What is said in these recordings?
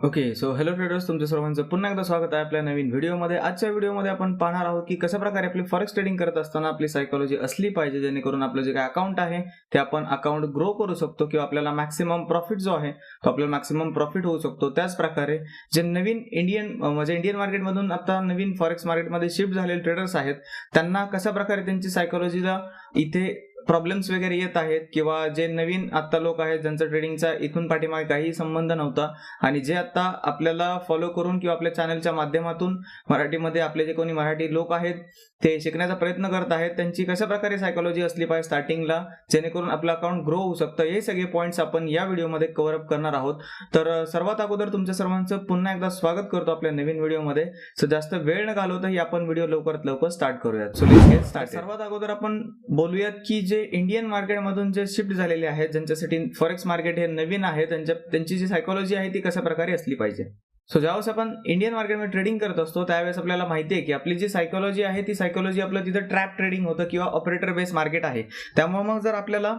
Okay so hello traders तुमच्या सर्वांचं पुन्हा एकदा स्वागत आहे आपल्या नवीन व्हिडिओमध्ये आजच्या व्हिडिओमध्ये आपण पाहणार आहोत की कशा प्रकारे आपली फॉरेक्स ट्रेडिंग करत असताना आपली सायकोलॉजी असली पाहिजे जेणेकरून आपलं जे काय अकाउंट आहे ते आपण अकाउंट ग्रो करू शकतो किंवा आपल्याला मॅक्सिमम प्रॉफिट जो आहे तो आपल्याला मॅक्सिमम प्रॉफिट होऊ शकतो. त्याच प्रकारे जे नवीन इंडियन म्हणजे इंडियन मार्केटमधून आता नवीन फॉरेक्स मार्केटमध्ये शिफ्ट झालेले ट्रेडर्स आहेत त्यांना कशा प्रकारे त्यांची सायकोलॉजीला इथे प्रॉब्लेम्स वगैरे येत आहेत किंवा जे नवीन आता लोक आहेत ज्यांचा ट्रेडिंगचा इथून पाठीमागे काही संबंध नव्हता आणि जे आता आपल्याला फॉलो करून किंवा आपल्या चॅनलच्या माध्यमातून मराठीमध्ये आपले जे कोणी मराठी लोक आहेत ते शिकण्याचा प्रयत्न करत आहेत त्यांची कशा प्रकारे सायकोलॉजी असली पाहिजे स्टार्टिंगला जेणेकरून आपलं अकाउंट ग्रो होऊ शकतं हे सगळे पॉईंट्स आपण या व्हिडिओमध्ये कव्हरअप करणार आहोत. तर सर्वात अगोदर तुमच्या सर्वांचं पुन्हा एकदा स्वागत करतो आपल्या नवीन व्हिडिओमध्ये सो जास्त वेळ न घालवता ही आपण व्हिडिओ लवकरात लवकर स्टार्ट करूयात. सो गेट स्टार्ट सर्वात अगोदर आपण बोलूयात की जे इंडियन मार्केटमधून जे शिफ्ट झालेले आहेत ज्यांच्यासाठी फॉरेक्स मार्केट हे नवीन आहे त्यांच्या त्यांची जी सायकोलॉजी आहे ती कशा प्रकारे असली पाहिजे? सो ज्यावेळेस आपण इंडियन मार्केटमध्ये ट्रेडिंग करत असतो त्यावेळेस आपल्याला माहिती आहे की आपली जी सायकोलॉजी आहे ती सायकोलॉजी आपलं तिथं ट्रॅप ट्रेडिंग होतं किंवा ऑपरेटर बेस मार्केट आहे. त्यामुळे मग जर आपल्याला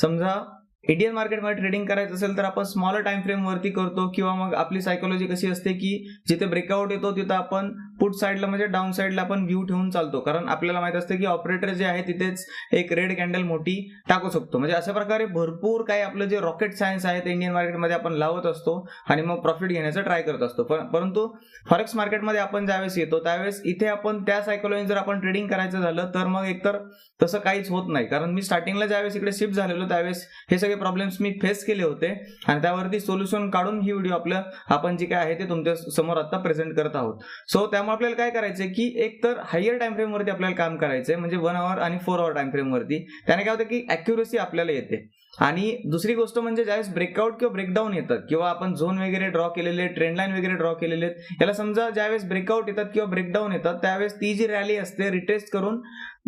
समजा इंडियन मार्केटमध्ये ट्रेडिंग करायचं असेल तर आपण स्मॉलर टाइम फ्रेम वरती करतो किंवा मग आपली सायकोलॉजी कशी असते की जिथे ब्रेकआउट येतो तिथं आपण पुट साईडला म्हणजे डाऊन साईडला आपण व्ह्यू ठेवून चालतो. कारण आपल्याला माहीत असतं की ऑपरेटर जे आहे तिथेच एक रेड कॅन्डल मोठी टाकू शकतो. म्हणजे अशा प्रकारे भरपूर काही आपलं जे रॉकेट सायन्स आहे ते इंडियन मार्केटमध्ये आपण लावत असतो आणि मग प्रॉफिट घेण्याचा ट्राय करत असतो. परंतु फॉरेक्स मार्केटमध्ये आपण ज्यावेळेस येतो त्यावेळेस इथे आपण त्या सायकोलॉजी जर आपण ट्रेडिंग करायचं झालं तर मग एकतर तसं काहीच होत नाही. कारण मी स्टार्टिंगला ज्यावेळेस इकडे शिफ्ट झालेलो त्यावेळेस हे सगळे प्रॉब्लेम्स मी फेस केले होते. आणि त्यावरती सोल्युशन काढून ही व्हिडिओ आपलं आपण जे काय आहे ते तुमच्यासमोर आता प्रेझेंट करत आहोत. सो त्या त्यामुळे आपल्याला काय करायचंय की एक तर हायर टाइम वरती आपल्याला काम करायचंय म्हणजे वन आवर आणि फोर आवर टाइम वरती. त्याने काय होतं की अॅक्युरेसी आपल्याला येते. आणि दुसरी गोष्ट म्हणजे ज्यावेळेस ब्रेकआउट किंवा ब्रेकडाऊन येतात किंवा आपण झोन वगैरे ड्रॉ केलेले ट्रेंडलाईन वगैरे ड्रॉ केलेले आहेत याला समजा ज्यावेळेस ब्रेकआउट येतात किंवा ब्रेकडाऊन येतात त्यावेळेस ती जी रॅली असते रिटेस्ट करून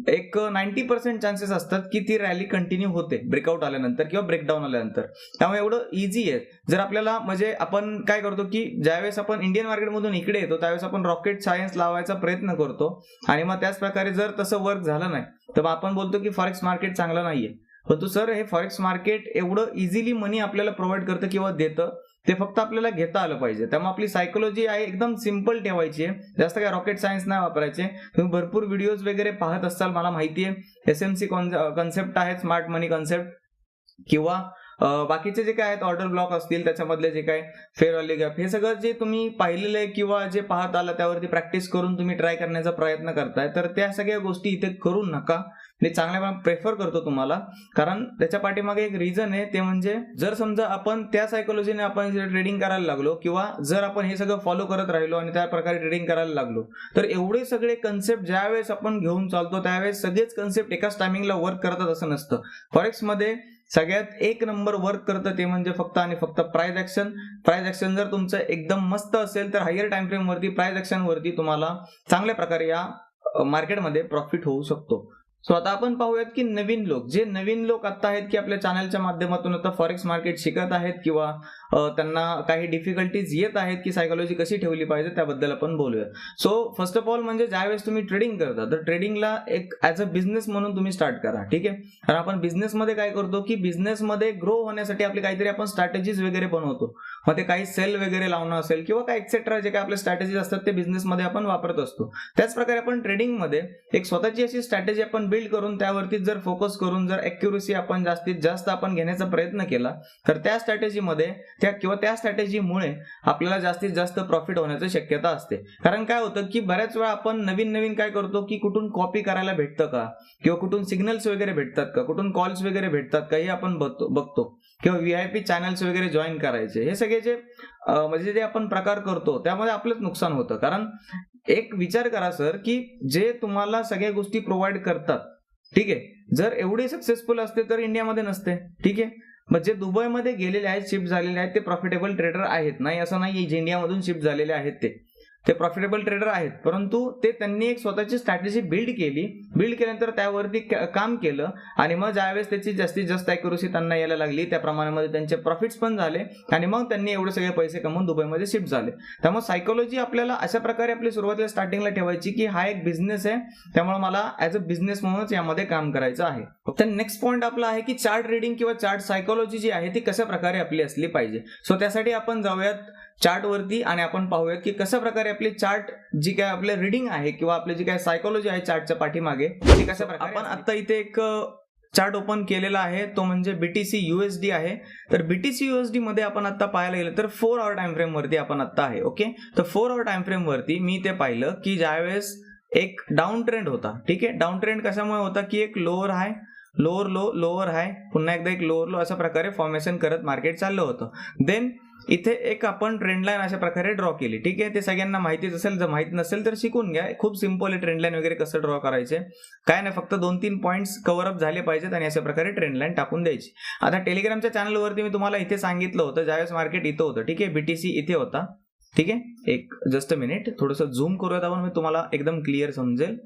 एक नाईन्टी पर्सेंट चान्सेस असतात की ती रॅली कंटिन्यू होते ब्रेकआउट आल्यानंतर किंवा ब्रेकडाऊन आल्यानंतर. त्यामुळे एवढं इझी आहे. जर आपल्याला म्हणजे आपण काय करतो की ज्यावेळेस आपण इंडियन मार्केटमधून इकडे येतो त्यावेळेस आपण रॉकेट सायन्स लावायचा प्रयत्न करतो. आणि मग त्याच प्रकारे जर तसं वर्क झालं नाही तर मग आपण बोलतो की फॉरेक्स मार्केट चांगलं नाहीये. परंतु सर हे फॉरेक्स मार्केट एवढं इझिली मनी आपल्याला प्रोव्हाइड करतं किंवा देतं ते फक्त आपल्याला घेता आलं पाहिजे. त्यामुळे आपली सायकोलॉजी आहे एकदम सिंपल ठेवायची आहे. जास्त काय रॉकेट सायन्स नाही वापरायचे. तुम्ही भरपूर व्हिडिओज वगैरे पाहत असाल मला माहिती आहे. एस एम सी कॉन्सेप्ट आहे स्मार्ट मनी कॉन्सेप्ट किंवा बाकीचे जे काय आहेत ऑर्डर ब्लॉक असतील त्याच्यामधले जे काय फेअर ऑली गॅप हे सगळं जे तुम्ही पाहिलेलं आहे किंवा जे पाहत आला त्यावरती प्रॅक्टिस करून तुम्ही ट्राय करण्याचा प्रयत्न करताय तर त्या सगळ्या गोष्टी इथे करू नका. आणि चांगल्या प्रेफर करतो तुम्हाला. कारण त्याच्या पाठीमागे एक रिझन आहे ते म्हणजे जर समजा आपण त्या सायकोलॉजीने आपण ट्रेडिंग करायला लागलो किंवा जर आपण हे सगळं फॉलो करत राहिलो आणि त्या प्रकारे ट्रेडिंग करायला लागलो तर एवढे सगळे कन्सेप्ट ज्यावेळेस आपण घेऊन चालतो त्यावेळेस सगळेच कन्सेप्ट एकाच टायमिंगला वर्क करतात असं नसतं. फॉरेक्समध्ये सगळ्यात एक नंबर वर्क करतं ते म्हणजे फक्त आणि फक्त प्राइस ऍक्शन प्राइस ऍक्शन जर तुमचं एकदम मस्त असेल तर हायर टाइम फ्रेम वरती प्राइस ऍक्शन वरती तुम्हाला चांगल्या प्रकारे या मार्केटमध्ये प्रॉफिट होऊ शकतो. सो आता आपण पाहूयात की नवीन लोक जे नवीन लोक आता आहेत की आपल्या चॅनलच्या माध्यमातून आता फॉरेक्स मार्केट शिकत आहेत किंवा त्यांना काही डिफिकल्टीज येत आहेत की सायकोलॉजी कशी ठेवली पाहिजे त्याबद्दल आपण बोलूया. सो फर्स्ट ऑफ ऑल म्हणजे ज्यावेळेस तुम्ही ट्रेडिंग करता तर ट्रेडिंगला एक ऍज अ बिझनेस म्हणून तुम्ही स्टार्ट करा ठीक आहे? कारण आपण बिझनेसमध्ये काय करतो की बिझनेसमध्ये ग्रो होण्यासाठी आपली काहीतरी आपण स्ट्रॅटेजीज वगैरे बनवतो. मग ते काही सेल वगैरे लावणं असेल किंवा काय एक्सेट्रा जे काही आपले स्ट्रॅटेजीज असतात ते बिझनेसमध्ये आपण वापरत असतो. त्याच प्रकारे आपण ट्रेडिंगमध्ये एक स्वतःची अशी स्ट्रॅटेजी आपण बिल्ड करून त्यावरती जर फोकस करून जर अॅक्युरेसी आपण जास्तीत जास्त आपण घेण्याचा प्रयत्न केला तर त्या स्ट्रॅटेजीमध्ये त्या किंवा त्या स्ट्रॅटेजीमुळे आपल्याला जास्तीत जास्त प्रॉफिट होण्याची शक्यता असते. कारण काय होतं की बऱ्याच वेळा आपण नवीन नवीन काय करतो की कुठून कॉपी करायला भेटतं का? किंवा कुठून सिग्नल्स वगैरे भेटतात का? कुठून कॉल्स वगैरे भेटतात का? हे आपण बघतो बघतो. किंवा व्ही आय पी चॅनल्स वगैरे जॉईन करायचे. हे सगळे जे म्हणजे जे आपण प्रकार करतो त्यामध्ये आपलंच नुकसान होतं. कारण एक विचार करा सर की जे तुम्हाला सगळ्या गोष्टी प्रोव्हाइड करतात ठीक आहे? जर एवढे सक्सेसफुल असते तर इंडियामध्ये नसते ठीक आहे? मग जे दुबईमध्ये गेलेले आहेत शिफ्ट झालेले आहेत ते प्रॉफिटेबल ट्रेडर आहेत. नाही असं नाही जे इंडियामधून शिफ्ट झालेले आहेत ते. ते प्रॉफिटेबल ट्रेडर आहेत. परंतु ते त्यांनी एक स्वतःची स्ट्रॅटेजी बिल्ड केली. बिल्ड केल्यानंतर त्यावरती क- काम केलं. आणि मग ज्यावेळेस त्याची जास्तीत जास्त ॲक्युरसी त्यांना यायला लागली त्या प्रमाणामध्ये त्यांचे प्रॉफिट्स पण झाले. आणि मग त्यांनी एवढे सगळे पैसे कमवून दुबईमध्ये शिफ्ट झाले. त्यामुळे सायकोलॉजी आपल्याला अशा प्रकारे आपली सुरुवातीला स्टार्टिंगला ठेवायची की हा एक बिझनेस आहे. त्यामुळे मला ॲज अ बिझनेस म्हणूनच यामध्ये काम करायचं आहे. तर नेक्स्ट पॉईंट आपला आहे की चार्ट रिडिंग किंवा चार्ट सायकोलॉजी जी आहे ती कशा प्रकारे आपली असली पाहिजे. सो त्यासाठी आपण जाऊयात चार्ट वरती आणि आपण पाहूयात की कशा प्रकारे आपली चार्ट जी काय आपले रिडिंग आहे किंवा आपली जी काय सायकोलॉजी आहे चार्टच्या पाठीमागे ती कशा प्रकारे आपण आता इथे एक चार्ट ओपन केलेला आहे. तो म्हणजे बीटीसी युएसडी आहे. तर बीटीसी युएसडी मध्ये आपण आता पाहायला गेलं तर फोर आवर टाइम फ्रेम वरती आपण आता आहे ओके? तर फोर आवर टाइम फ्रेम वरती मी ते पाहिलं की ज्यावेळेस एक डाऊन ट्रेंड होता ठीक आहे? डाऊन ट्रेंड कशामुळे होता की एक lower high lower low lower high पुन्हा एकदा एक लोअर लो अशा प्रकारे फॉर्मेशन करत मार्केट चाललं होतं. देन इथे एक आपण ट्रेंड लाईन अशा प्रकारे ड्रॉ केली. ठीक आहे? ते सगळ्यांना माहितीच असेल जर माहीत नसेल तर शिकून घ्या. खूप सिंपल आहे ट्रेंड लाईन वगैरे कसं ड्रॉ करायचे. काय नाही फक्त दोन तीन पॉईंट्स कव्हरअप झाले पाहिजेत आणि अशा प्रकारे ट्रेंड लाईन टाकून द्यायची. आता टेलिग्रामच्या चॅनलवरती मी तुम्हाला इथे सांगितलं होतं ज्यावेळेस मार्केट इथं होतं. ठीक आहे? बीटीसी इथे होता. ठीक आहे? एक जस्ट अ मिनिट थोडंसं झूम करूयात आपण. मी तुम्हाला एकदम क्लिअर समजेल.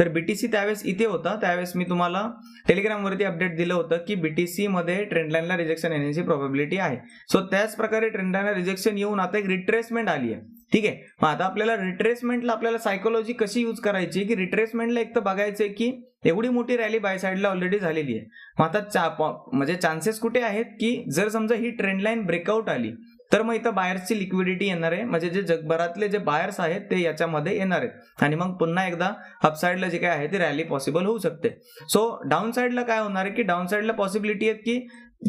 तर बीटीसी त्यावेळेस इथे होता. त्यावेळेस मी तुम्हाला टेलिग्रामवरती अपडेट दिलं होतं की बीटीसी मध्ये ट्रेंडलाईनला रिजेक्शन येण्याची प्रॉबिलिटी आहे. सो त्याच प्रकारे ट्रेंडलाईनला रिजेक्शन येऊन आता एक रिट्रेसमेंट आली आहे. ठीक आहे? मग आता आपल्याला रिट्रेसमेंटला आपल्याला सायकोलॉजी कशी यूज करायची? की रिट्रेसमेंटला एक तर बघायचंय की एवढी मोठी रॅली बाय साईडला ऑलरेडी झालेली आहे. मग आता चा म्हणजे चान्सेस कुठे आहेत की जर समजा ही ट्रेंडलाईन ब्रेकआउट आली तर मग इथं बायर्सची लिक्विडिटी येणार आहे. म्हणजे जे जगभरातले जे बायर्स आहेत ते याच्यामध्ये येणार आहेत. आणि मग पुन्हा एकदा अपसाईडला जे काय आहे ते रॅली पॉसिबल होऊ शकते. सो डाऊन साईडला काय होणार आहे की डाऊन साईडला पॉसिबिलिटी आहेत की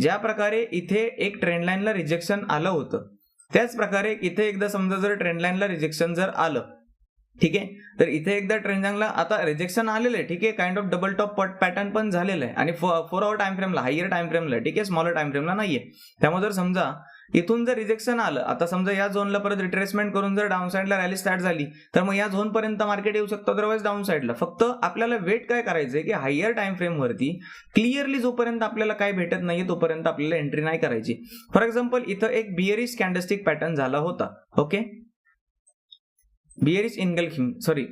ज्या प्रकारे इथे एक ट्रेंडलाईनला रिजेक्शन आलं होतं. त्याच प्रकारे इथे एकदा समजा जर ट्रेंडलाईनला रिजेक्शन जर आलं ठीक आहे? तर इथे एकदा ट्रेंडलाईनला आता रिजेक्शन आलेलं आहे ठीक आहे? काइंड ऑफ डबल टॉप पट पॅटर्न पण झालेलं आहे. आणि फोर आवर टाइम फ्रेमला हायर टाइम फ्रेमला ठीक आहे? स्मॉलर टाइम फ्रेमला नाहीये. त्यामुळे जर समजा इथून जर रिजेक्शन आलं आता समजा या झोनला परत रिट्रेसमेंट करून जर डाऊन साईडला रॅली स्टार्ट झाली तर मग या झोनपर्यंत मार्केट येऊ शकतं अदरवाईज डाऊन साईडला फक्त आपल्याला वेट काय करायचंय की हायर टाइम फ्रेमवरती क्लिअरली जोपर्यंत आपल्याला काय भेटत नाहीये तोपर्यंत आपल्याला एंट्री नाही करायची. फॉर एक्झाम्पल इथं एक बिअरिश कॅन्डस्टिक पॅटर्न झाला होता okay bearish engulfing sorry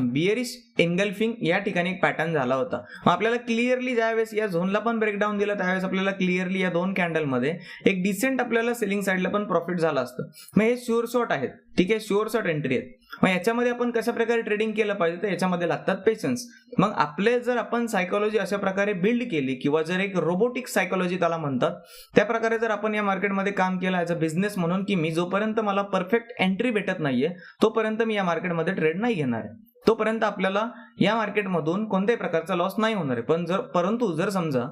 bearish engulfing या ठिकाणी एक पॅटर्न झाला होता. मग आपल्याला क्लिअरली ज्यावेळेस या झोनला पण ब्रेकडाऊन दिला त्यावेळेस आपल्याला क्लिअरली या दोन कॅन्डलमध्ये एक डिसेंट आपल्याला सेलिंग साईडला पण प्रॉफिट झालं असतं. मग हे शुअर शॉट आहेत. ठीक आहे शुअर शॉट एंट्री आहेत. मग याच्यामध्ये आपण कशा प्रकारे ट्रेडिंग केलं पाहिजे? तर याच्यामध्ये लागतात पेशन्स मग आपले जर आपण सायकोलॉजी अशा प्रकारे बिल्ड केली किंवा जर एक रोबोटिक सायकोलॉजी त्याला म्हणतात त्या प्रकारे जर आपण या मार्केटमध्ये काम केलं ॲज अ बिझनेस म्हणून की मी जोपर्यंत मला परफेक्ट एंट्री भेटत नाहीये तोपर्यंत मी या मार्केटमध्ये ट्रेड नाही घेणार आहे. तोपर्यंत आपल्याला या मार्केटमधून कोणत्याही प्रकारचा लॉस नाही होणार आहे. पण जर परंतु जर समजा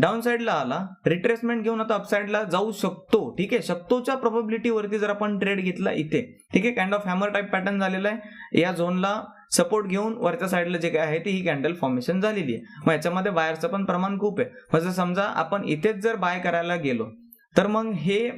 डाऊन साईडला आला. रिट्रेसमेंट घेऊन आता अपसाईडला जाऊ शकतो. ठीक आहे? शकतोच्या प्रोबेबिलिटी वरती जर आपण ट्रेड घेतला इथे. ठीक आहे? Kind of hammer type pattern झालेला आहे. या झोनला सपोर्ट घेऊन वरच्या साईडला जे काय आहे ती ही कॅन्डल फॉर्मेशन झालेली आहे. मग याच्यामध्ये बाहेरचं पण प्रमाण खूप आहे. म्हणजे समजा आपण इथेच जर बाय करायला गेलो तर मग हे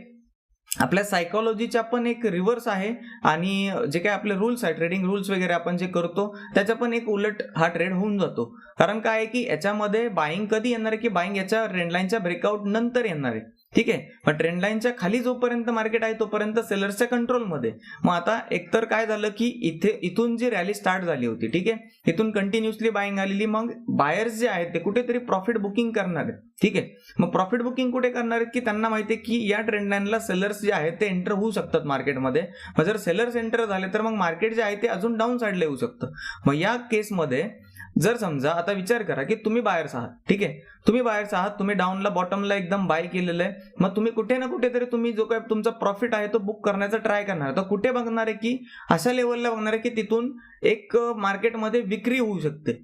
आपल्या सायकोलॉजीच्या पण एक रिव्हर्स आहे आणि जे काय आपले रूल्स आहे ट्रेडिंग रूल्स वगैरे आपण जे करतो त्याच्या पण एक उलट हा ट्रेड होऊन जातो. कारण काय आहे की याच्यामध्ये बाईंग कधी येणार आहे की बाईंग याच्या ट्रेंडलाईनच्या ब्रेकआउट नंतर येणार आहे. ठीक आहे? पण ट्रेंड लाईनच्या खाली जोपर्यंत मार्केट आहे तोपर्यंत सेलर्सच्या कंट्रोलमध्ये मग आता एकतर काय झालं की इथे इथून जी रॅली स्टार्ट झाली होती ठीक आहे? इथून कंटिन्युअसली बाईंग आलेली. मग बायर्स जे आहेत ते कुठेतरी प्रॉफिट बुकिंग करणार आहेत ठीक आहे? मग प्रॉफिट बुकिंग कुठे करणार आहेत की त्यांना माहिती आहे की या ट्रेंड लाईनला सेलर्स जे आहेत ते एंटर होऊ शकतात मार्केटमध्ये मग जर सेलर्स एंटर झाले तर मग मार्केट जे आहे ते अजून डाऊन साईडला येऊ शकतं. मग या केसमध्ये जर समजा आता विचार करा की तुम्ही बाहेर आहात ठीक आहे? तुम्ही बाहेर आहात तुम्ही डाऊनला बॉटमला एकदम बाय केलेलं आहे. मग तुम्ही कुठे ना कुठेतरी तुम्ही जो काय तुमचा प्रॉफिट आहे तो बुक करण्याचा ट्राय करणार तर कुठे बघणार आहे की अशा लेवलला बघणार आहे की तिथून एक मार्केटमध्ये विक्री होऊ शकते.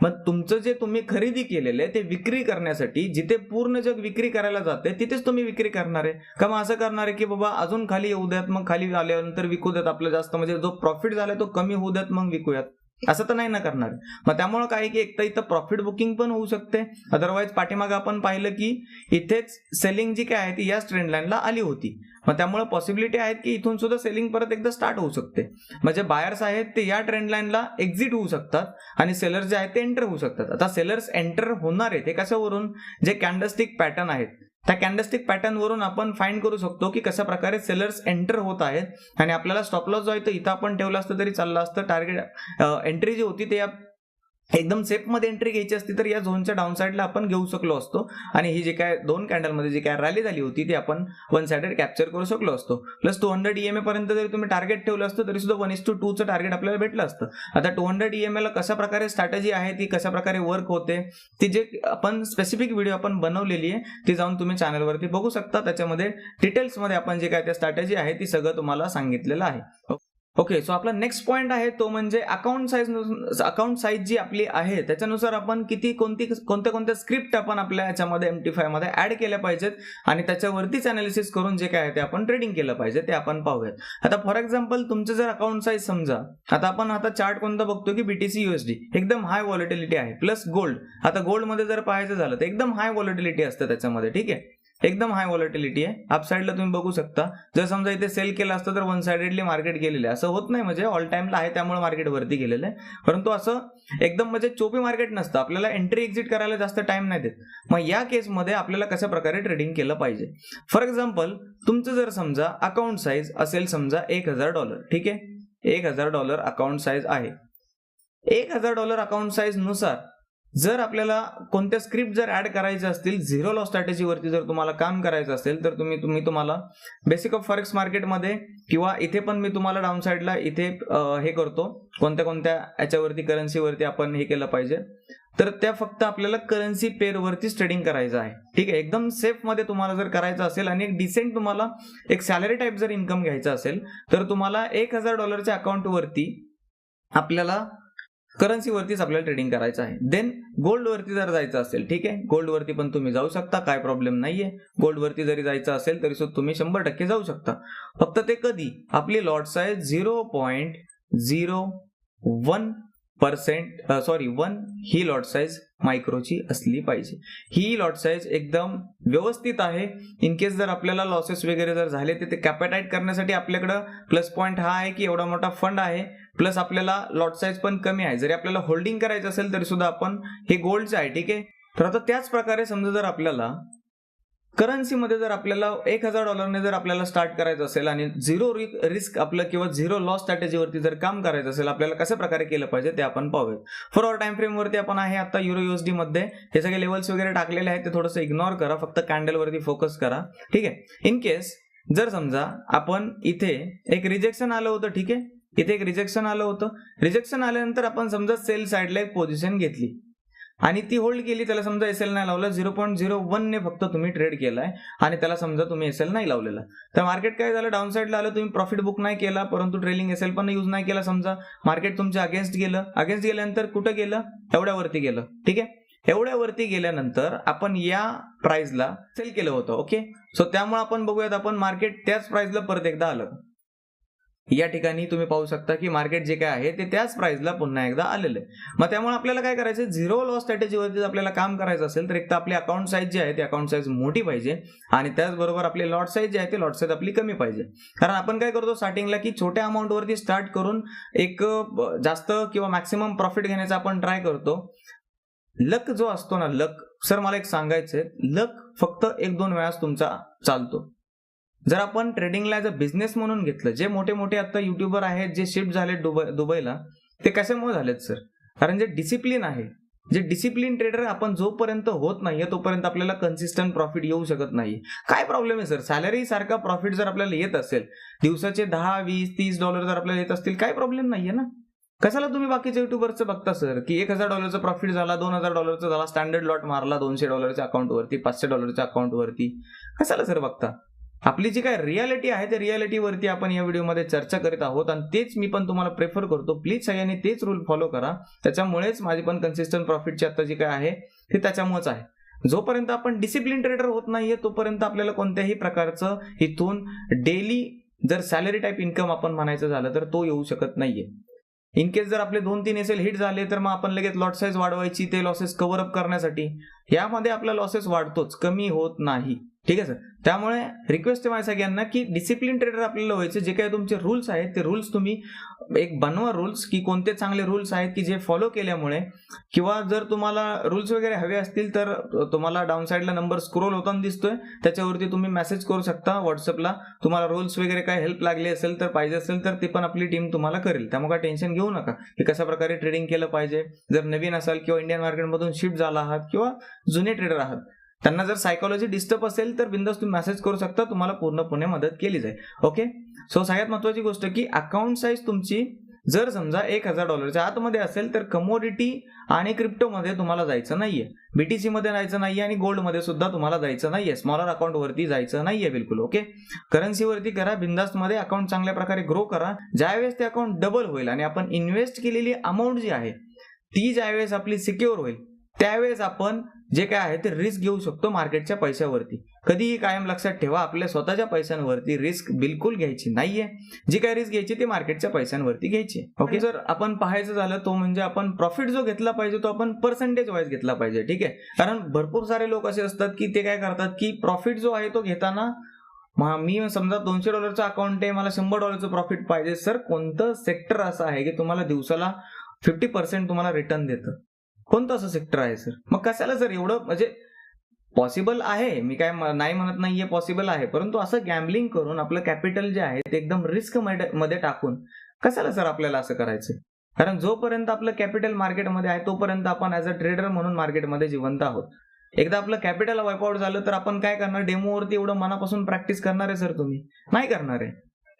मग तुमचं जे तुम्ही खरेदी केलेलं आहे ते विक्री करण्यासाठी जिथे पूर्ण जग विक्री करायला जाते तिथेच तुम्ही विक्री करणार आहे. का मग असं करणार आहे की बाबा अजून खाली येऊ द्यात मग खाली आल्यानंतर विकू द्यात आपलं जास्त म्हणजे जो प्रॉफिट झालाय तो कमी होऊ द्यात मग विकूयात. असं तर नाही ना करणार. मग त्यामुळे काय की एक तर इथं प्रॉफिट बुकिंग पण होऊ शकते. अदरवाईज पाठीमागं आपण पाहिलं की इथेच सेलिंग जी काय आहे ती याच ट्रेंडलाईनला आली होती. मग त्यामुळे पॉसिबिलिटी आहेत की इथून सुद्धा सेलिंग परत एकदा स्टार्ट होऊ शकते. म्हणजे बायर्स आहेत ते या ट्रेंडलाईनला एक्झिट होऊ शकतात आणि सेलर्स जे आहेत ते एंटर होऊ शकतात. आता सेलर्स एंटर होणार आहेत ते कशावरून जे कॅन्डस्टिक पॅटर्न आहेत. त्या कॅन्डस्टिक पॅटर्नवरून आपण फाइंड करू शकतो की कशा प्रकारे सेलर्स एंटर होत आहेत. आणि आपल्याला स्टॉप लॉस जो आहे तो इथं आपण ठेवला असतं तरी चाललं असतं. टार्गेट एंट्री जी होती ते या एकदम सेफमध्ये एंट्री घ्यायची असती तर या झोनच्या डाऊन साईडला आपण घेऊ शकलो असतो. आणि ही जे काय दोन कॅन्डलमध्ये जी काय रॅली झाली होती ती आपण वन साइडेड कॅप्चर करू शकलो असतो. प्लस टू हंड्रेड ईएमए पर्यंत जरी तुम्ही टार्गेट ठेवलं असतं तरी सुद्धा वन इस टू टूचं टार्गेट आपल्याला भेटलं असतं. आता टू हंड्रेड एम एला कशा प्रकारे स्ट्रॅटजी आहे ती कशा प्रकारे वर्क होते ती जे आपण स्पेसिफिक व्हिडिओ आपण बनवलेली आहे ती जाऊन तुम्ही चॅनलवरती बघू शकता. त्याच्यामध्ये डिटेल्समध्ये आपण जे काय त्या स्ट्रॅटेजी आहे ती सगळं तुम्हाला सांगितलेलं आहे. ओके सो आपला नेक्स्ट पॉईंट आहे तो म्हणजे अकाउंट साईज अकाउंट साईज जी आपली आहे त्याच्यानुसार आपण किती कोणती कोणत्या कोणत्या स्क्रिप्ट आपण आपल्या याच्यामध्ये एम टी फायमध्ये ऍड केल्या पाहिजेत आणि त्याच्यावरतीच अनालिसिस करून जे काय आहे ते आपण ट्रेडिंग केलं पाहिजे ते आपण पाहूयात. आता फॉर एक्झाम्पल तुमचं जर अकाउंट साईज समजा आता आपण आता चार्ट कोणता बघतो की बीटीसी युएसडी एकदम हाय व्हॉलिटिलिटी आहे प्लस गोल्ड आता गोल्डमध्ये जर पाहायचं झालं तर एकदम हाय व्हॉलिटिलिटी असतं त्याच्यामध्ये ठीक आहे? एकदम हाय व्हॉलिटिलिटी आहे. अपसाईडला तुम्ही बघू शकता. जर समजा इथे सेल केलं असतं तर वन साइडेडली मार्केट गेलेलं आहे. असं होत नाही म्हणजे ऑल टाइमला आहे त्यामुळे मार्केट वरती गेलेलं आहे. परंतु असं एकदम म्हणजे चोपी मार्केट नसतं. आपल्याला एंट्री एक्झिट करायला जास्त टाइम नाही देत. मग या केसमध्ये आपल्याला कशा प्रकारे ट्रेडिंग केलं पाहिजे? फॉर एक्झाम्पल तुमचं जर समजा अकाउंट साईज असेल समजा एक हजार डॉलर ठीक आहे? एक हजार डॉलर अकाउंट साईज आहे. एक हजार डॉलर अकाउंट साईजनुसार जर आपल्याला कोणत्या स्क्रिप्ट जर ऍड करायच्या असतील झिरो लॉ स्ट्रॅटेजीवरती जर तुम्हाला काम करायचं असेल तर तुम्ही तुम्ही तुम्हाला बेसिक ऑफ फॉरेक्स मार्केटमध्ये किंवा इथे पण मी तुम्हाला डाऊन साईडला इथे हे करतो. कोणत्या कोणत्या याच्यावरती करन्सीवरती आपण हे केलं पाहिजे. तर त्या फक्त आपल्याला करन्सी पेअरवरतीच ट्रेडिंग करायचं आहे. ठीक आहे? एकदम सेफमध्ये तुम्हाला जर करायचं असेल आणि एक डिसेंट तुम्हाला एक सॅलरी टाईप जर इन्कम घ्यायचं असेल तर तुम्हाला एक हजार डॉलरच्या अकाउंटवरती आपल्याला करन्सीवरतीच आपल्याला ट्रेडिंग करायचं आहे. देन गोल्ड वरती जर जायचं असेल ठीक आहे? गोल्ड वरती पण तुम्ही जाऊ शकता काय प्रॉब्लेम नाहीये. गोल्ड वरती जरी जायचं असेल तरी सुद्धा तुम्ही शंभर टक्के जाऊ शकता. फक्त ते कधी? आपली lot size zero point zero one percent sorry one ही लॉट साईज मायक्रोची असली पाहिजे. ही लॉट साईज एकदम व्यवस्थित आहे. इन केस जर आपल्याला लॉसेस वगैरे जर झाले तर ते कॅपेटाईट करण्यासाठी आपल्याकडं प्लस पॉईंट हा आहे की एवढा मोठा फंड आहे. प्लस आपल्याला लॉट साईज पण कमी आहे. जरी आपल्याला होल्डिंग करायचं असेल तरी सुद्धा आपण हे गोल्डचं आहे ठीक आहे? तर आता त्याच प्रकारे समजा जर आपल्याला करन्सीमध्ये जर आपल्याला एक हजार डॉलरने जर आपल्याला स्टार्ट करायचं असेल आणि झिरो रिस्क आपलं किंवा झिरो लॉस स्ट्रॅटेजीवरती जर काम करायचं असेल आपल्याला कशा प्रकारे केलं पाहिजे ते आपण पाहूयात. फॉर ऑर टाइम फ्रेमवरती आपण आहे आता युरो युएसडी मध्ये. हे सगळे लेवल्स वगैरे टाकलेले आहेत ते थोडंसं इग्नोर करा फक्त कॅन्डलवरती फोकस करा. ठीक आहे? इन केस जर समजा आपण इथे एक रिजेक्शन आलं होतं ठीक आहे? इथे एक रिजेक्शन आलं होतं. रिजेक्शन आल्यानंतर आपण समजा सेल साईडला एक पोझिशन घेतली. आणि ती होल्ड केली त्याला समजा एस एल नाही लावलं झिरो पॉईंट झिरो वन ने फक्त तुम्ही ट्रेड केलाय आणि त्याला समजा तुम्ही एस एल नाही लावलेला. तर मार्केट काय झालं? डाऊन साईडला आलं तुम्ही प्रॉफिट बुक नाही केला परंतु ट्रेलिंग एस एल पण यूज नाही केला. समजा मार्केट तुमच्या अगेन्स्ट गेलं. अगेन्स्ट गेल्यानंतर कुठं गेलं? एवढ्यावरती गेलं. ठीक आहे? एवढ्यावरती गेल्यानंतर आपण या प्राइसला सेल केलं होतं ओके सो त्यामुळे आपण बघूयात आपण मार्केट त्याच प्राइसला परत एकदा आलं. या ठिकाणी तुम्ही पाहू शकता की मार्केट जे काय आहे ते त्याच प्राइसला पुन्हा एकदा आलेलं आहे. मग त्यामुळे आपल्याला काय करायचं झिरो लॉस स्ट्रॅटेजीवरती जर आपल्याला काम करायचं असेल तर एक तर आपली अकाउंट साईज जी आहे ती अकाउंट साईज मोठी पाहिजे आणि त्याचबरोबर आपली लॉट साईज जी आहे ती लॉट साईज आपली कमी पाहिजे. कारण आपण काय करतो स्टार्टिंगला की छोट्या अमाऊंटवरती स्टार्ट करून एक जास्त किंवा मॅक्सिमम प्रॉफिट घेण्याचा आपण ट्राय करतो. लक जो असतो ना लक सर मला एक सांगायचंय. लक फक्त एक दोन वेळाच तुमचा चालतो. जर आपण ट्रेडिंगला ॲज अ बिझनेस म्हणून घेतलं जे मोठे मोठे आता युट्यूबर आहेत जे शिफ्ट झाले दुबई दुबईला ते कशामुळे झालेत सर कारण जे डिसिप्लिन आहे जे डिसिप्लिन ट्रेडर आपण जोपर्यंत होत नाहीये तोपर्यंत आपल्याला कन्सिस्टंट प्रॉफिट येऊ शकत नाही. काय प्रॉब्लेम आहे सर सॅलरी सारखा प्रॉफिट जर आपल्याला येत असेल दिवसाचे दहा वीस तीस डॉलर जर आपल्याला येत असतील काय प्रॉब्लेम नाहीये ना? कशाला तुम्ही बाकीच्या युट्यूबरचं बघता सर की एक हजार डॉलरचा प्रॉफिट झाला दोन हजार डॉलरचा झाला स्टँडर्ड लॉट मारला दोनशे डॉलरच्या अकाउंटवरती पाचशे डॉलरच्या अकाउंटवरती कशाला सर बघता? आपली जी काय रियालिटी आहे त्या रियालिटीवरती आपण या व्हिडिओमध्ये चर्चा करीत आहोत आणि तेच मी पण तुम्हाला प्रेफर करतो. प्लीज सगळ्यांनी तेच रूल फॉलो करा. त्याच्यामुळेच माझी पण कन्सिस्टंट प्रॉफिटची आता जी काय आहे ते त्याच्यामुळेच आहे. जोपर्यंत आपण डिसिप्लिन ट्रेडर होत नाहीये तोपर्यंत आपल्याला कोणत्याही प्रकारचं इथून डेली जर सॅलरी टाईप इन्कम आपण म्हणायचं झालं तर तो येऊ शकत नाहीये. इन केस जर आपले दोन तीन एसेल हिट झाले तर मग आपण लगेच लॉट साईज वाढवायची ते लॉसेस कव्हर अप करण्यासाठी. यामध्ये आपला लॉसेस वाढतोच कमी होत नाही. ठीक आहे सर त्यामुळे रिक्वेस्ट आहे माझ्या सगळ्यांना की डिसिप्लिन ट्रेडर आपल्याला व्हायचे जे काही तुमचे रूल्स आहेत ते रूल्स तुम्ही एक बनवा रूल्स की कोणते चांगले रूल्स आहेत की जे फॉलो केल्यामुळे. किंवा जर तुम्हाला रूल्स वगैरे हवे असतील तर तुम्हाला डाऊन साईडला नंबर स्क्रोल होताना दिसतोय. त्याच्यावरती तुम्ही मेसेज करू शकता व्हॉट्सअपला तुम्हाला रूल्स वगैरे काय हेल्प लागली असेल तर पाहिजे असेल तर ती पण आपली टीम तुम्हाला करेल. त्यामुळे काय टेन्शन घेऊ नका की कशा प्रकारे ट्रेडिंग केलं पाहिजे. जर नवीन असाल किंवा इंडियन मार्केटमधून शिफ्ट झाला आहात किंवा जुने ट्रेडर आहात. त्यांना जर सायकोलॉजी डिस्टर्ब असेल तर बिंदास तुम्ही मेसेज करू शकता तुम्हाला पूर्णपणे मदत केली जाईल. ओके सो सगळ्यात महत्वाची गोष्ट की अकाउंट साईज तुमची जर समजा एक हजार डॉलरच्या आतमध्ये असेल तर कमोडिटी आणि क्रिप्टोमध्ये तुम्हाला जायचं नाहीये. बीटीसी मध्ये जायचं नाहीये आणि गोल्डमध्ये सुद्धा तुम्हाला जायचं नाहीये. स्मॉलर अकाउंट वरती जायचं नाहीये बिलकुल ओके करन्सीवरती करा बिंदास्तमध्ये अकाउंट चांगल्या प्रकारे ग्रो करा. ज्यावेळेस ते अकाउंट डबल होईल आणि आपण इन्व्हेस्ट केलेली अमाऊंट जी आहे ती ज्यावेळेस आपली सिक्युअर होईल त्यावेळेस आपण जे काय आहे ते रिस्क घेऊ शकतो मार्केटच्या पैशावरती. कधीही कायम लक्षात ठेवा आपल्या स्वतःच्या पैशांवरती रिस्क बिलकुल घ्यायची नाहीये. जी काय रिस्क घ्यायची ती मार्केटच्या पैशांवरती घ्यायची ओके जर आपण पाहायचं झालं तो म्हणजे आपण प्रॉफिट जो घेतला पाहिजे तो आपण पर्सेंटेज वाईज घेतला पाहिजे ठीक आहे? कारण भरपूर सारे लोक असे असतात की ते काय करतात की प्रॉफिट जो आहे तो घेताना म- मी समजा दोनशे डॉलरचं अकाउंट आहे मला शंभर डॉलरचं प्रॉफिट पाहिजे. सर कोणतं सेक्टर असं आहे की तुम्हाला दिवसाला फिफ्टी पर्सेंट तुम्हाला रिटर्न देतं? कोणतं असं सेक्टर आहे सर मग कशाला सर एवढं म्हणजे पॉसिबल आहे. मी काय नाही म्हणत नाहीये पॉसिबल आहे. परंतु असं गॅम्बलिंग करून आपलं कॅपिटल जे आहे ते एकदम रिस्कमध्ये टाकून कशाला सर आपल्याला असं करायचं? कारण जोपर्यंत आपलं कॅपिटल मार्केटमध्ये आहे तोपर्यंत आपण ऍज अ ट्रेडर म्हणून मार्केटमध्ये जिवंत आहोत. एकदा आपलं कॅपिटल वाईपआउट झालं तर आपण काय करणार? डेमोवरती एवढं मनापासून प्रॅक्टिस करणार आहे सर तुम्ही? नाही करणार. आहे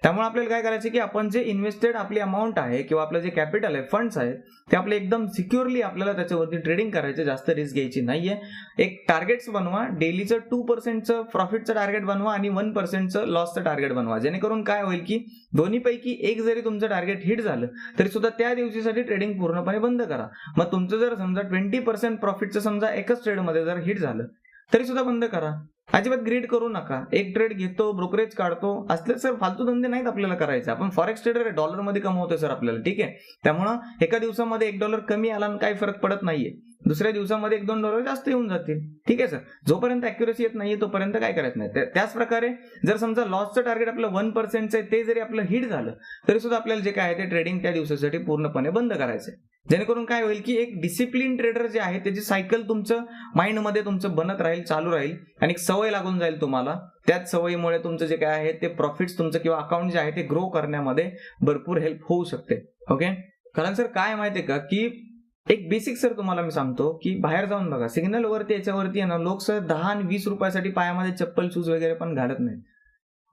त्यामुळे आपल्याला काय करायचं की आपण जे इन्व्हेस्टेड आपली अमाऊंट आहे किंवा आपलं जे कॅपिटल आहे फंड्स आहेत ते आपले एकदम सिक्युअरली आपल्याला त्याच्यावरती ट्रेडिंग करायचे जास्त रिस्क घ्यायची नाहीये. एक टार्गेट्स बनवा डेलीचं टू पर्सेंटचं प्रॉफिटचं टार्गेट बनवा आणि वन पर्सेंटचं लॉसचं टार्गेट बनवा. जेणेकरून काय होईल की दोन्हीपैकी एक जरी तुमचं टार्गेट हिट झालं तरी सुद्धा त्या दिवशीसाठी ट्रेडिंग पूर्णपणे बंद करा. मग तुमचं जर समजा ट्वेंटी पर्सेंट प्रॉफिटचं समजा एकच ट्रेडमध्ये जर हिट झालं तरी सुद्धा बंद करा. अजिबात ग्रीड करू नका. एक ट्रेड घेतो ब्रोकरेज काढतो. असले सर फालतू धंदे नाहीत आपल्याला करायचे. आपण फॉरेक्स ट्रेडर आहे डॉलरमध्ये कमवतोय सर आपल्याला ठीक आहे? त्यामुळं एका दिवसामध्ये एक डॉलर कमी आला आणि काही फरक पडत नाहीये. दुसऱ्या दिवसामध्ये एक दोन डॉलर जास्त येऊन जातील. ठीक आहे सर. जोपर्यंत अॅक्युरेसी येत नाहीये तोपर्यंत काय करायचं नाही. त्या- त्याच प्रकारे जर समजा लॉसचं टार्गेट आपलं वन पर्सेंटचं आहे ते जरी आपलं हिट झालं तरी सुद्धा आपल्याला जे काय आहे ते ट्रेडिंग त्या दिवसासाठी पूर्णपणे बंद करायचं जेणेकरून काय होईल की एक डिसिप्लिन ट्रेडर जे आहे त्याची सायकल तुमचं माइंडमध्ये तुमचं बनत राहील चालू राहील आणि एक सवय लागून जाईल तुम्हाला. त्याच सवयीमुळे तुमचं जे काय आहे ते प्रॉफिट्स तुमचं किंवा अकाउंट जे आहे ते ग्रो करण्यामध्ये भरपूर हेल्प होऊ शकते. ओके कारण सर काय माहितीये का की एक बेसिक सर तुम्हाला मी सांगतो की बाहेर जाऊन बघा. सिग्नल वरती याच्यावरती आहे ना लोक सर दहा आणि वीस रुपयासाठी पायामध्ये चप्पल शूज वगैरे पण घालत नाहीत.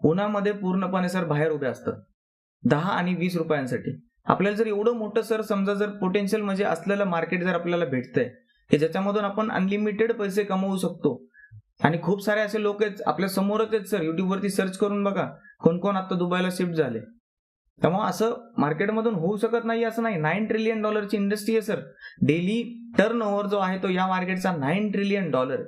उन्हामध्ये पूर्णपणे सर बाहेर उभे असतात. दहा आणि वीस रुपयांसाठी. आपल्याला जर एवढं मोठं सर समजा जर पोटेन्शियल म्हणजे असलेलं मार्केट जर आपल्याला भेटतंय की ज्याच्यामधून आपण अनलिमिटेड पैसे कमवू शकतो. आणि खूप सारे असे लोक आहेत आपल्या समोरच आहेत सर युट्यूबवरती सर्च करून बघा कोण कोण आता दुबईला शिफ्ट झाले. त्यामुळे असं मार्केटमधून होऊ शकत नाही असं नाही. नाईन ट्रिलियन डॉलरची इंडस्ट्री आहे सर डेली टर्न ओव्हर जो आहे तो या मार्केटचा नाईन ट्रिलियन डॉलर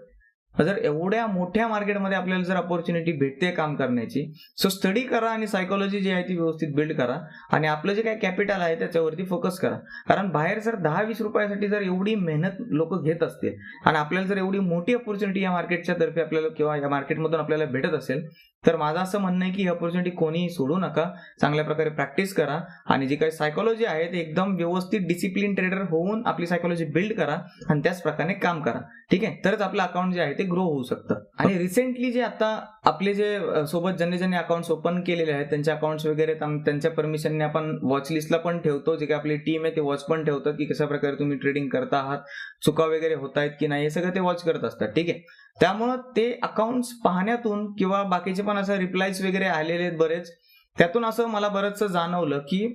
जर एवढ्या मोठ्या मार्केटमध्ये आपल्याला जर अपॉर्च्युनिटी भेटते काम करण्याची सो स्टडी करा आणि सायकोलॉजी जी आहे ती व्यवस्थित बिल्ड करा आणि आपलं जे काही कॅपिटल आहे त्याच्यावरती फोकस करा. कारण बाहेर जर दहा वीस रुपयासाठी जर एवढी मेहनत लोक घेत असतील आणि आपल्याला जर एवढी मोठी अपॉर्च्युनिटी या मार्केटच्या तर्फे आपल्याला किंवा या मार्केटमधून आपल्याला भेटत असेल तर माझं असं म्हणणं आहे की ही अपॉर्च्युनिटी कोणीही सोडू नका. चांगल्या प्रकारे प्रॅक्टिस करा आणि जी काही सायकोलॉजी आहे ते एकदम व्यवस्थित डिसिप्लिन ट्रेडर होऊन आपली सायकोलॉजी बिल्ड करा आणि त्याच प्रकारे काम करा. ठीक आहे? तरच आपलं अकाउंट जे आहे ते ग्रो होऊ शकतं. आणि रिसेंटली जे आता आपले जे सोबत ज्यांनी ज्यांनी अकाउंट्स ओपन केलेले आहेत त्यांचे अकाउंट्स वगैरे त्यांच्या परमिशनने आपण वॉच लिस्टला पण ठेवतो. जे काही आपली टीम आहे ते वॉच पण ठेवतात की कशा प्रकारे तुम्ही ट्रेडिंग करता आहात चुका वगैरे होत आहेत की नाही हे सगळं ते वॉच करत असतात. ठीक आहे? त्यामुळं ते अकाउंट्स पाहण्यातून किंवा बाकीचे पण असं रिप्लायज वगैरे आलेले आहेत बरेच त्यातून असं मला बरंच जाणवलं की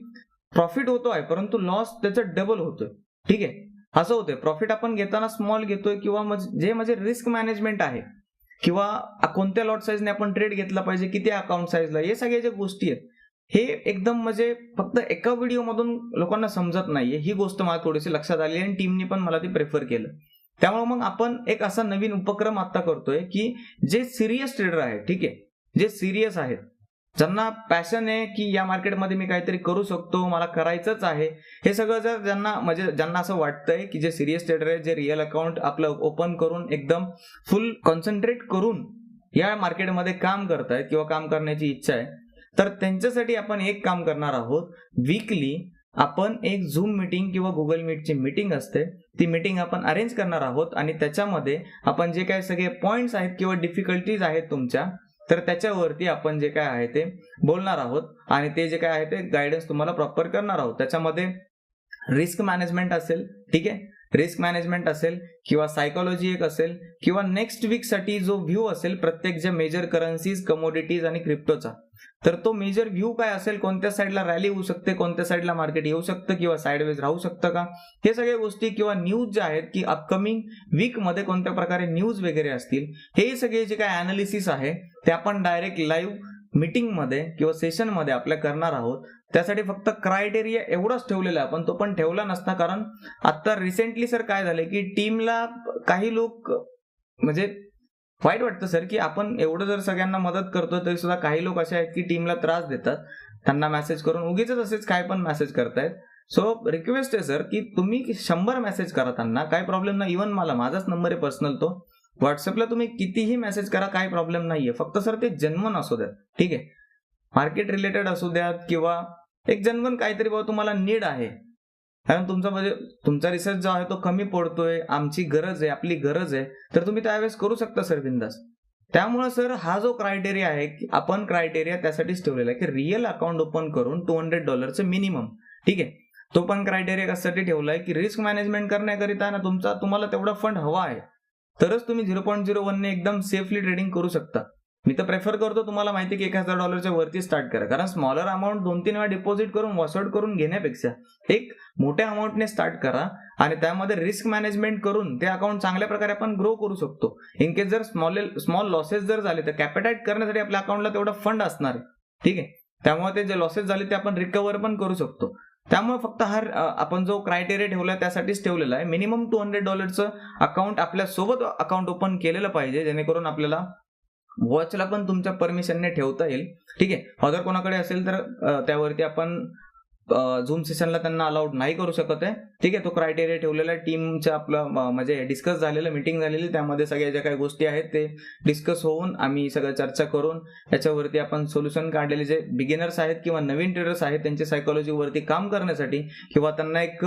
प्रॉफिट होतो आहे परंतु लॉस त्याचं डबल होतोय. ठीक आहे? असं होतंय. प्रॉफिट आपण घेताना स्मॉल घेतोय किंवा जे म्हणजे रिस्क मॅनेजमेंट आहे. किंवा कोणत्या लॉट साईजने आपण ट्रेड घेतला पाहिजे किती अकाउंट साईजला हे सगळ्या ज्या गोष्टी आहेत हे एकदम म्हणजे फक्त एका व्हिडिओमधून लोकांना समजत नाहीये. ही गोष्ट मला थोडीशी लक्षात आली आणि टीमने पण मला ती प्रेफर केलं. त्यामुळे मग आपण एक असा नवीन उपक्रम आता करतोय की जे सिरियस ट्रेडर आहे ठीक आहे? जे सिरियस आहेत. ज्यांना पॅशन आहे की या मार्केटमध्ये मी काहीतरी करू शकतो मला करायचंच आहे हे सगळं जर ज्यांना म्हणजे ज्यांना असं वाटतंय की जे सिरियस ट्रेडर आहे जे रिअल अकाउंट आपलं ओपन करून एकदम फुल कॉन्सन्ट्रेट करून या मार्केटमध्ये काम करतायत किंवा काम करण्याची इच्छा आहे तर त्यांच्यासाठी आपण एक काम करणार आहोत वीकली आपण एक झूम मीटिंग किंवा गुगल मीटची मीटिंग असते. ती मीटिंग आपण अरेंज करणार आहोत आणि त्याच्यामध्ये आपण जे काय सगळे पॉईंट्स आहेत किंवा डिफिकल्टीज आहेत तुमच्या तर त्याच्यावरती आपण जे काय आहे ते बोलणार आहोत. आणि ते जे काय आहे ते गायडन्स तुम्हाला प्रॉपर करणार आहोत. त्याच्यामध्ये रिस्क मॅनेजमेंट असेल ठीक आहे? रिस्क मॅनेजमेंट असेल किंवा सायकोलॉजी एक असेल किंवा नेक्स्ट वीकसाठी जो व्ह्यू असेल प्रत्येक जे मेजर करन्सीज कमोडिटीज आणि क्रिप्टोचा तर तो मेजर व्ह्यू काय असेल कोणत्या साईडला रॅली होऊ शकते कोणत्या साईडला मार्केट येऊ शकतं किंवा साईडवेज राहू शकतं का? हे सगळ्या गोष्टी किंवा न्यूज ज्या आहेत की अपकमिंग वीकमध्ये कोणत्या प्रकारे न्यूज वगैरे असतील हे सगळे जे काय अनालिसिस आहे ते आपण डायरेक्ट लाईव्ह मीटिंगमध्ये किंवा सेशनमध्ये आपल्या करणार आहोत. त्यासाठी फक्त क्रायटेरिया एवढाच ठेवलेला आहे तो पण ठेवला नसता कारण आता रिसेंटली सर काय झालंय की टीमला काही लोक म्हणजे वाईट वाटतं सर की आपण एवढं जर सगळ्यांना मदत करतो तरी सुद्धा काही लोक असे आहेत की टीमला त्रास देतात. त्यांना मेसेज करून उगीच असेच काय पण मेसेज करतायत. सो रिक्वेस्ट आहे सर की तुम्ही शंभर मेसेज करा त्यांना. काय प्रॉब्लेम नाही. इवन मला माझाच नंबर आहे पर्सनल तो. व्हॉट्सअपला तुम्ही कितीही मेसेज करा काय प्रॉब्लेम नाहीये. फक्त सर ते जन्मन असू द्यात ठीक आहे? मार्केट रिलेटेड असू द्यात किंवा एक जन्मन काहीतरी बाबा तुम्हाला नीड आहे. कारण तुमचा म्हणजे तुमचा रिसर्च जो आहे तो कमी पडतोय आमची गरज आहे आपली गरज आहे तर तुम्ही त्यावेळेस करू शकता सर बिंदास. त्यामुळे सर हा जो क्रायटेरिया आहे की आपण क्रायटेरिया त्यासाठीच ठेवलेला आहे की रिअल अकाउंट ओपन करून टू हंड्रेड डॉलरचं मिनिमम ठीक आहे? तो पण क्रायटेरिया कशासाठी ठेवला आहे की रिस्क मॅनेजमेंट करण्याकरिता ना तुमचा तुम्हाला तेवढा फंड हवा आहे. तरच तुम्ही झिरो पॉईंट झिरो वनने एकदम सेफली ट्रेडिंग करू शकता. मी तर प्रेफर करतो तुम्हाला माहिती की एक हजार डॉलरच्या वरती स्टार्ट करा. कारण स्मॉलर अमाऊंट दोन तीन वेळा डिपॉझिट करून वॉसआउट करून घेण्यापेक्षा एक मोठ्या अमाऊंटने स्टार्ट करा आणि त्यामध्ये रिस्क मॅनेजमेंट करून ते अकाउंट चांगल्या प्रकारे आपण ग्रो करू शकतो. इन केस जर स्मॉल स्मॉल लॉसेस जर झाले तर कॅपिटाईट करण्यासाठी आपल्या अकाउंटला तेवढा फंड असणार आहे. ठीक आहे? त्यामुळे ते जे लॉसेस झाले ते आपण रिकवर पण करू शकतो. त्यामुळे फक्त हा आपण जो क्रायटेरिया ठेवला त्यासाठीच ठेवलेला आहे. मिनिमम टू हंड्रेड डॉलरचं अकाउंट आपल्यासोबत अकाउंट ओपन केलेलं पाहिजे जेणेकरून आपल्याला वॉचला पण तुमच्या परमिशनने ठेवता येईल. ठीक आहे? अदर कोणाकडे असेल तर त्यावरती आपण झूम सेशनला त्यांना अलाउड नाही करू शकत आहे. ठीक आहे? तो क्रायटेरिया ठेवलेला आहे. टीमच्या आपलं म्हणजे डिस्कस झालेलं मीटिंग झालेली त्यामध्ये सगळ्या ज्या काही गोष्टी आहेत ते डिस्कस होऊन आम्ही सगळं चर्चा करून याच्यावरती आपण सोल्युशन काढलेले जे बिगिनर्स आहेत किंवा नवीन ट्रेडर्स आहेत त्यांच्या सायकोलॉजीवरती काम करण्यासाठी किंवा त्यांना एक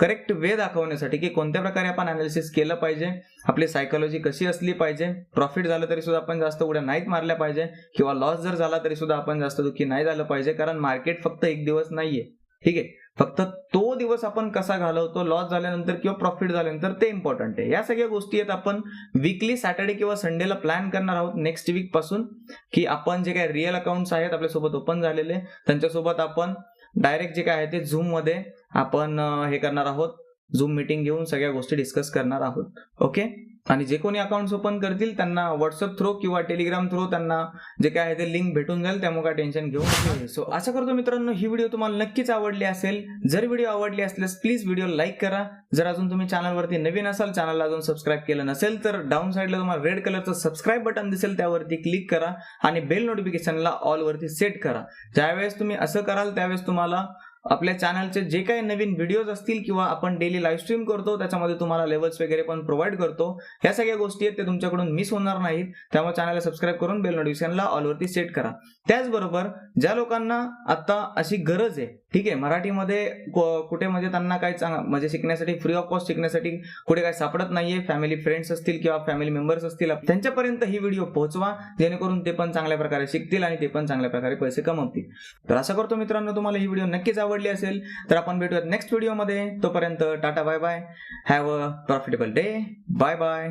करेक्ट वे दाखवण्यासाठी की कोणत्या प्रकारे आपण अनालिसिस केलं पाहिजे आपली सायकोलॉजी कशी असली पाहिजे प्रॉफिट झालं तरी सुद्धा आपण जास्त उड्या नाहीत मारल्या पाहिजे किंवा लॉस जर झाला तरी सुद्धा आपण जास्त दुःखी नाही झालं पाहिजे कारण मार्केट फक्त एक दिवस नाहीये. ठीक आहे? फक्त तो दिवस आपण कसा घालवतो लॉस झाल्यानंतर किंवा प्रॉफिट झाल्यानंतर ते इम्पॉर्टंट आहे. या सगळ्या गोष्टी आहेत आपण वीकली सॅटर्डे किंवा संडेला प्लॅन करणार आहोत नेक्स्ट वीकपासून की आपण जे काही रिअल अकाउंट्स आहेत आपल्यासोबत ओपन झालेले त्यांच्यासोबत आपण डायरेक्ट जे काय आहे ते झूममध्ये आपण हे करणार आहोत. झूम मीटिंग घेऊन सगळ्या गोष्टी डिस्कस करणार आहोत. ओके आणि जे कोणी अकाउंट ओपन करतील त्यांना व्हॉट्सअप थ्रू किंवा टेलिग्राम थ्रू त्यांना जे काय आहे ते लिंक भेटून जाईल. त्यामुळे काय टेन्शन घेऊन सो असं करतो मित्रांनो ही व्हिडिओ तुम्हाला नक्कीच आवडली असेल. जर व्हिडिओ आवडली असल्यास प्लीज व्हिडिओ लाईक करा. जर अजून तुम्ही चॅनलवरती नवीन असाल चॅनलला अजून सबस्क्राईब केलं नसेल तर डाऊन साईडला तुम्हाला रेड कलरचं सबस्क्राईब बटन दिसेल त्यावरती क्लिक करा. आणि बेल नोटिफिकेशनला ऑल वरती सेट करा. ज्यावेळेस तुम्ही असं कराल त्यावेळेस तुम्हाला आपल्या चॅनलचे जे काही नवीन व्हिडिओज असतील किंवा आपण डेली लाईव्ह स्ट्रीम करतो त्याच्यामध्ये तुम्हाला लेवल्स वगैरे पण प्रोव्हाइड करतो. ह्या सगळ्या गोष्टी आहेत ते तुमच्याकडून मिस होणार नाहीत. त्यामुळे चॅनलला सबस्क्राईब करून बेल नोटिफिकेशनला ऑलवरती सेट करा. त्याचबरोबर ज्या लोकांना आता अशी गरज आहे ठीक आहे मराठीमध्ये कुठे म्हणजे त्यांना काय चांगलं म्हणजे शिकण्यासाठी फ्री ऑफ कॉस्ट शिकण्यासाठी कुठे काय सापडत नाहीये फॅमिली फ्रेंड्स असतील किंवा फॅमिली मेंबर्स असतील त्यांच्यापर्यंत ही व्हिडिओ पोहोचवा जेणेकरून ते पण चांगल्या प्रकारे शिकतील आणि ते पण चांगल्या प्रकारे पैसे कमवतील. तर असं करतो मित्रांनो तुम्हाला ही व्हिडिओ नक्कीच आवडली असेल तर आपण भेटूयात नेक्स्ट व्हिडिओमध्ये तोपर्यंत tata bye bye have a profitable day bye bye